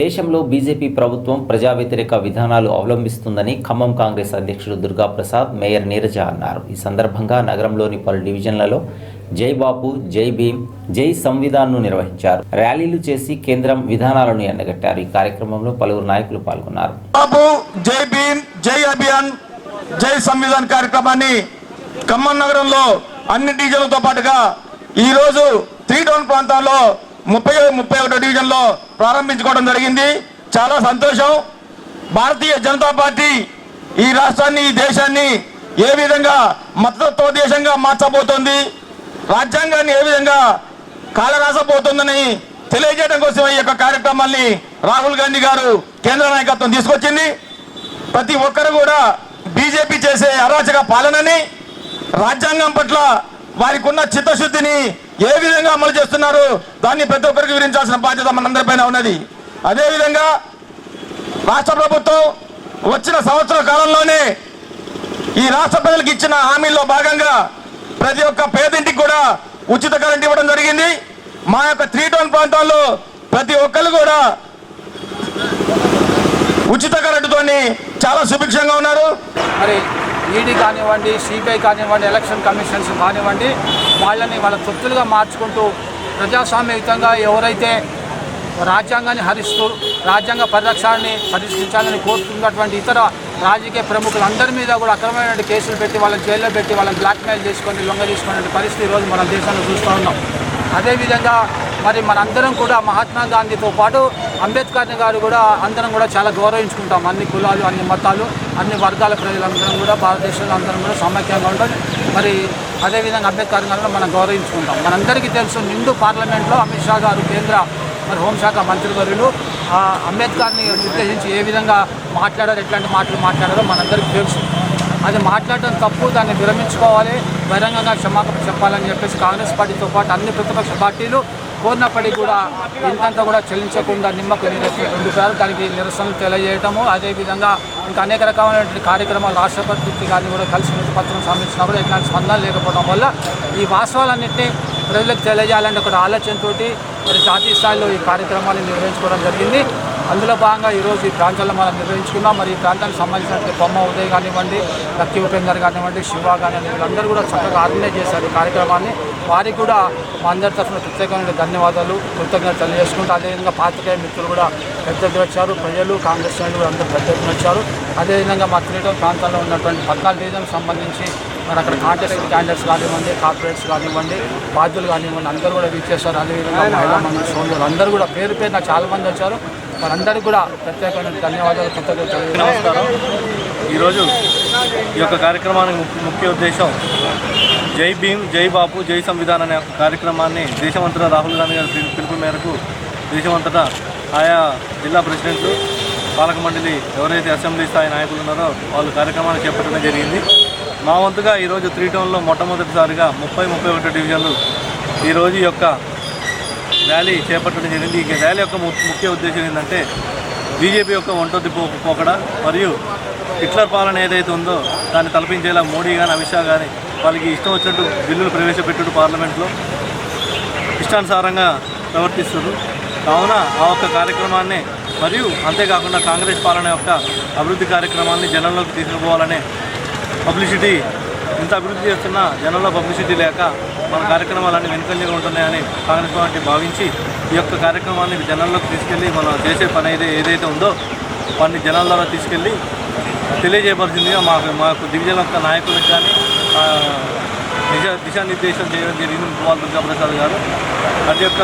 దేశంలో బీజేపీ ప్రభుత్వం ప్రజా వ్యతిరేక విధానాలు అవలంబిస్తుందని ఖమ్మం కాంగ్రెస్ అధ్యక్షుడు దుర్గాప్రసాద్ మేయర్ నీరజ అన్నారు. ఈ సందర్భంగా నగరంలోని పలు డివిజన్లలో జై బాపు జై భీమ్ జై సంవిధాన్ను నిర్వహించారు. ర్యాలీలు చేసి కేంద్రం విధానాలను ఎండగట్టారు. ఈ కార్యక్రమంలో పలువురు నాయకులు పాల్గొన్నారు. బాబు జై భీమ్ జై అభియాన్ జై సంవిధాన్ కార్యక్రమాన్ని ఖమ్మం నగరంలో అన్ని డివిజన్లతో పాటుగా ఈ రోజు త్రీ టౌన్ ప్రాంతాల్లో ముప్పై ముప్పై ఒకటో డివిజన్లో ప్రారంభించుకోవడం జరిగింది. చాలా సంతోషం. భారతీయ జనతా పార్టీ ఈ రాష్ట్రాన్ని ఈ దేశాన్ని ఏ విధంగా మతతత్వ దేశంగా మార్చబోతోంది రాజ్యాంగాన్ని ఏ విధంగా కాలరాసబోతుందని తెలియజేయడం కోసం ఈ యొక్క కార్యక్రమాన్ని రాహుల్ గాంధీ గారు కేంద్ర నాయకత్వం తీసుకొచ్చింది. ప్రతి ఒక్కరు కూడా బీజేపీ చేసే అరాచక పాలనని రాజ్యాంగం పట్ల వారికి ఉన్న చిత్తశుద్ధిని ఏ విధంగా అమలు చేస్తున్నారు దాన్ని ప్రతి ఒక్కరికి వివరించాల్సిన బాధ్యత మనందరిపైన ఉన్నది. అదేవిధంగా రాష్ట్ర ప్రభుత్వం వచ్చిన సంవత్సర కాలంలోనే ఈ రాష్ట్ర ప్రజలకు ఇచ్చిన హామీల్లో భాగంగా ప్రతి ఒక్క పేదింటికి కూడా ఉచిత కరెంట్ ఇవ్వడం జరిగింది. మా యొక్క త్రీ టౌన్ ప్రాంతాల్లో ప్రతి ఒక్కరు కూడా ఉచిత కరెంటుతోని చాలా సుభిక్షంగా ఉన్నారు. మరి ఈడీ కానివ్వండి సిబిఐ కానివ్వండి ఎలక్షన్ కమిషన్స్ కానివ్వండి వాళ్ళని వాళ్ళ తొత్తులుగా మార్చుకుంటూ ప్రజాస్వామ్యయుతంగా ఎవరైతే రాజ్యాంగాన్ని హరిస్తూ రాజ్యాంగ పరిరక్షణని పరిరక్షించాలని కోరుతున్నటువంటి ఇతర రాజకీయ ప్రముఖులందరి మీద కూడా అక్రమమైన కేసులు పెట్టి వాళ్ళని జైల్లో పెట్టి వాళ్ళని బ్లాక్మెయిల్ చేసుకొని లొంగ తీసుకునే పరిస్థితి ఈరోజు మన దేశంలో చూస్తూ ఉన్నాం. అదేవిధంగా మరి మనందరం కూడా మహాత్మా గాంధీతో పాటు అంబేద్కర్ని గారు కూడా అందరం కూడా చాలా గౌరవించుకుంటాం. అన్ని కులాలు అన్ని మతాలు అన్ని వర్గాల ప్రజలందరం కూడా భారతదేశంలో అందరం కూడా సమైక్యంగా ఉంటాం. మరి అదేవిధంగా అంబేద్కర్ గారు మనం గౌరవించుకుంటాం. మనందరికీ తెలుసు నిండు పార్లమెంట్లో అమిత్ షా గారు కేంద్ర మరి హోంశాఖ మంత్రివర్యులు. అంబేద్కర్ని ఉద్దేశించి ఏ విధంగా మాట్లాడారు ఎట్లాంటి మాటలు మాట్లాడారో మనందరికీ తెలుసు. అది మాట్లాడడం తప్పు దాన్ని విరమించుకోవాలి. బహిరంగంగా క్షమాపణ చెప్పాలని చెప్పేసి కాంగ్రెస్ పార్టీతో పాటు అన్ని ప్రతిపక్ష పార్టీలు కోరినప్పటికీ కూడా ఇంతంత కూడా చెల్లించకుండా నిమ్మకు నీరెత్తి దానికి నిరసనలు తెలియజేయటము. అదేవిధంగా ఇంకా అనేక రకమైనటువంటి కార్యక్రమాలు రాష్ట్రపతికి కానీ కూడా కలిసి పత్రం సమర్పించినా కూడా ఎట్లాంటి స్పందన లేకపోవడం వల్ల ఈ వాస్తవాలన్నింటినీ ప్రజలకు తెలియజేయాలంటే ఒక ఆలోచనతోటి మరి జాతీయ స్థాయిలో ఈ కార్యక్రమాన్ని నిర్వహించుకోవడం జరిగింది. అందులో భాగంగా ఈరోజు ఈ ప్రాంతాల్లో మనం నిర్వహించుకున్నాం మరి ఈ ప్రాంతానికి సంబంధించినటువంటి బొమ్మ ఉదయ్ కానివ్వండి లక్కీ ఉపేందర్ కానివ్వండి శివ కానివ్వండి వీళ్ళందరూ కూడా చక్కగా ఆర్గనైజ్ చేశారు ఈ కార్యక్రమాన్ని. వారికి కూడా మా అందరి తరఫున ప్రత్యేకమైన ధన్యవాదాలు. కృతజ్ఞత తెలియజేసుకుంటూ అదేవిధంగా పాత్రికేయ మిత్రులు కూడా పెద్ద వచ్చారు. ప్రజలు కాంగ్రెస్ శ్రేణులు కూడా అందరూ పెద్ద ఎత్తున వచ్చారు. అదేవిధంగా మా త్రీటౌన్ ప్రాంతాల్లో ఉన్నటువంటి పద్నాలుగు రీజన్కి సంబంధించి మరి అక్కడ కాంటెస్ట్ క్యాండిడేట్స్ కానివ్వండి కార్పొరేట్స్ కానివ్వండి బాధ్యులు కానివ్వండి అందరూ కూడా వీచేశారు అదేవిధంగా మహిళా మంది సోదరులు అందరూ కూడా పేరు పేరున చాలా మంది వచ్చారు. వారందరికీ కూడా ప్రత్యేకమైన ధన్యవాదాలు కృతజ్ఞతలు నమస్కారం. ఈరోజు ఈ యొక్క కార్యక్రమానికి ముఖ్య ఉద్దేశం జై భీమ్ జై బాపు జై సంవిధాన్ అనే ఒక కార్యక్రమాన్ని దేశమంతటా రాహుల్ గాంధీ గారి పిలుపు మేరకు దేశమంతటా ఆయా జిల్లా ప్రెసిడెంట్లు పాలక మండలి ఎవరైతే అసెంబ్లీ స్థాయి నాయకులు ఉన్నారో వాళ్ళు కార్యక్రమాన్ని చేపట్టడం జరిగింది. మా వంతుగా ఈరోజు త్రీ టౌన్లో మొట్టమొదటిసారిగా ముప్పై ముప్పై ఒకటి డివిజన్లు ఈరోజు యొక్క ర్యాలీ చేపట్టడం జరిగింది. ఈ ర్యాలీ యొక్క ముఖ్య ఉద్దేశం ఏంటంటే బీజేపీ యొక్క ఒంటొద్ది పోకడ మరియు హిట్లర్ పాలన ఏదైతే ఉందో దాన్ని తలపించేలా మోడీ కానీ అమిత్ షా కానీ వాళ్ళకి ఇష్టం వచ్చినట్టు బిల్లులు ప్రవేశపెట్టుడు పార్లమెంట్లో ఇష్టానుసారంగా ప్రవర్తిస్తున్నారు. కావున ఆ ఒక్క కార్యక్రమాన్ని మరియు అంతేకాకుండా కాంగ్రెస్ పాలన యొక్క అభివృద్ధి కార్యక్రమాన్ని జనంలోకి తీసుకుపోవాలనే పబ్లిసిటీ ఇంత అభివృద్ధి చేస్తున్న జనంలో పబ్లిసిటీ లేక మన కార్యక్రమాలన్నీ వెనుకల్లిగా ఉంటున్నాయని కాంగ్రెస్ పార్టీ భావించి ఈ యొక్క కార్యక్రమాన్ని జనంలోకి తీసుకెళ్ళి మనం చేసే పని అయితే ఏదైతే ఉందో వాటిని ద్వారా తీసుకెళ్ళి తెలియజేయవలసిందిగా మాకు మాకు డివిజన్ యొక్క నాయకులకు కానీ దిశ దిశానిర్దేశం చేయడం జరిగింది గోపాల్ దుర్గాప్రసాద్ గారు. అది యొక్క